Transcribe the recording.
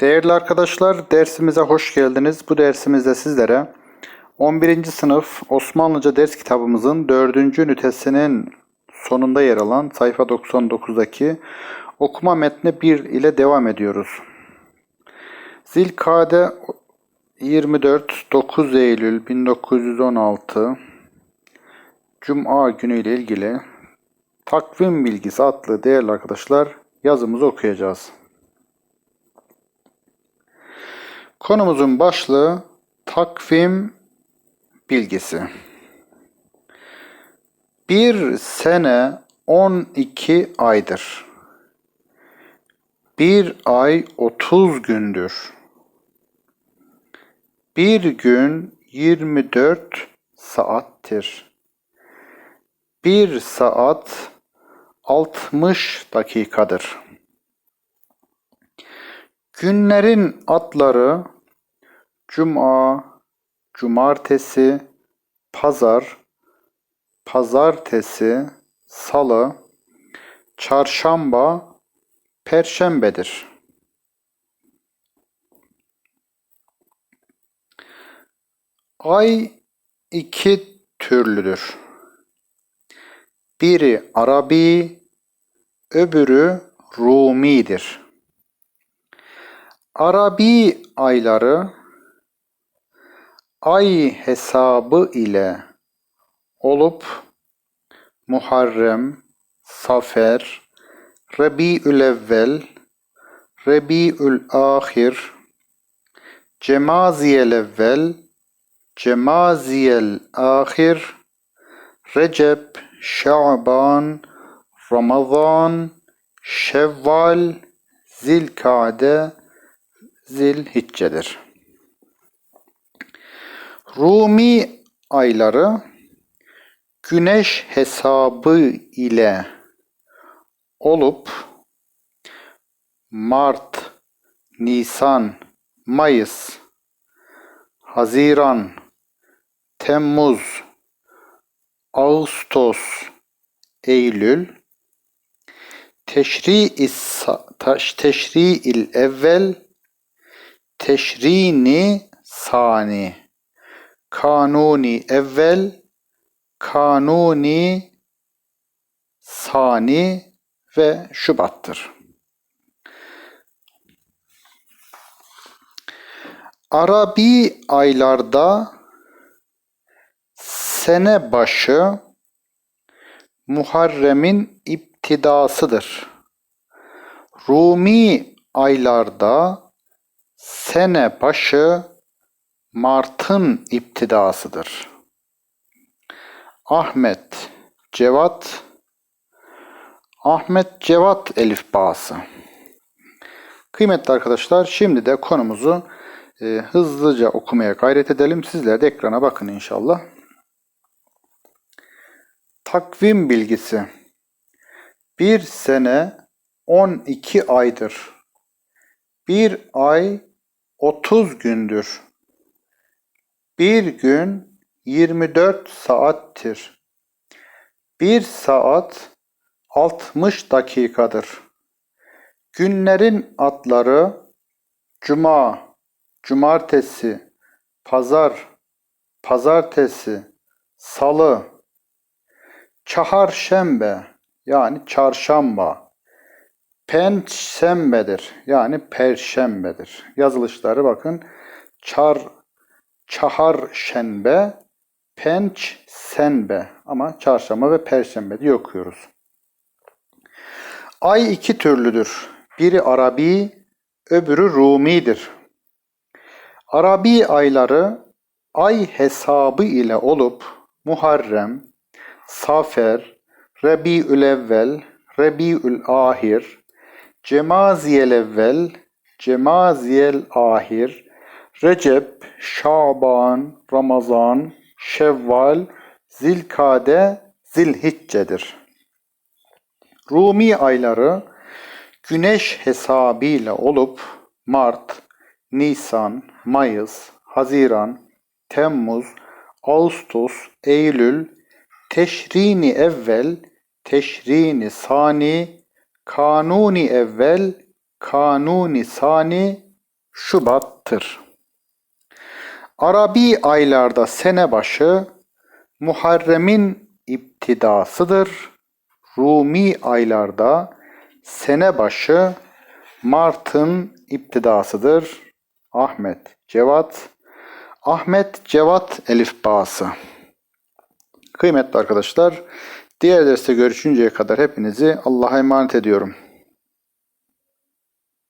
Değerli arkadaşlar, dersimize hoş geldiniz. Bu dersimizde sizlere 11. sınıf Osmanlıca ders kitabımızın 4. ünitesinin sonunda yer alan sayfa 99'daki okuma metni 1 ile devam ediyoruz. Zilkade 24 9 Eylül 1916 Cuma günü ile ilgili takvim bilgisi adlı değerli arkadaşlar yazımızı okuyacağız. Konumuzun başlığı takvim bilgisi. Bir sene 12 aydır. Bir ay 30 gündür. Bir gün 24 saattir. Bir saat 60 dakikadır. Günlerin adları Cuma, Cumartesi, Pazar, Pazartesi, Salı, Çarşamba, Perşembedir. Ay iki türlüdür. Biri Arabi, öbürü Rumi'dir. Arabi ayları ay hesabı ile olup Muharrem, Safer, Rabiül Evvel, Rabiül Ahir, Cemaziyel Evvel, Cemaziyel Ahir, Recep, Şaban, Ramazan, Şevval, Zilkade, Zilhicce'dir. Rumi ayları güneş hesabı ile olup Mart, Nisan, Mayıs, Haziran, Temmuz, Ağustos, Eylül, Teşri Teşri'il evvel, Teşrini sani, Kanuni evvel, Kanuni sani ve Şubat'tır. Arabi aylarda sene başı Muharrem'in iptidasıdır. Rumi aylarda sene başı Mart'ın iptidasıdır. Ahmet, Cevat, Ahmet Cevat elifbası. Kıymetli arkadaşlar şimdi de konumuzu e, hızlıca okumaya gayret edelim. Sizler de ekrana bakın inşallah. Takvim bilgisi. Bir sene 12 aydır. Bir ay 30 gündür. Bir gün 24 saattir. Bir saat 60 dakikadır. Günlerin adları Cuma, Cumartesi, Pazar, Pazartesi, Salı, Çaharşembe yani Çarşamba, Penşembedir yani Perşembedir. Yazılışları bakın. Çar, Çaharşembe, Pençsenbe ama Çarşamba ve Perşembe diye okuyoruz. Ay iki türlüdür. Biri Arabi, öbürü Rumi'dir. Arabi ayları ay hesabı ile olup Muharrem, Safer, Rabiül Evvel, Rabiül Ahir, Cemaziyel Evvel, Cemaziyel Ahir, Recep, Şaban, Ramazan, Şevval, Zilkade, Zilhicce'dir. Rumi ayları güneş hesabıyla olup Mart, Nisan, Mayıs, Haziran, Temmuz, Ağustos, Eylül, Teşrini evvel, Teşrini sani, Kanuni evvel, Kanuni sani Şubat'tır. Arabi aylarda sene başı Muharrem'in iptidasıdır. Rumi aylarda sene başı Mart'ın iptidasıdır. Ahmet Cevat Ahmet Cevat elifbası. Kıymetli arkadaşlar, diğer derste görüşünceye kadar hepinizi Allah'a emanet ediyorum.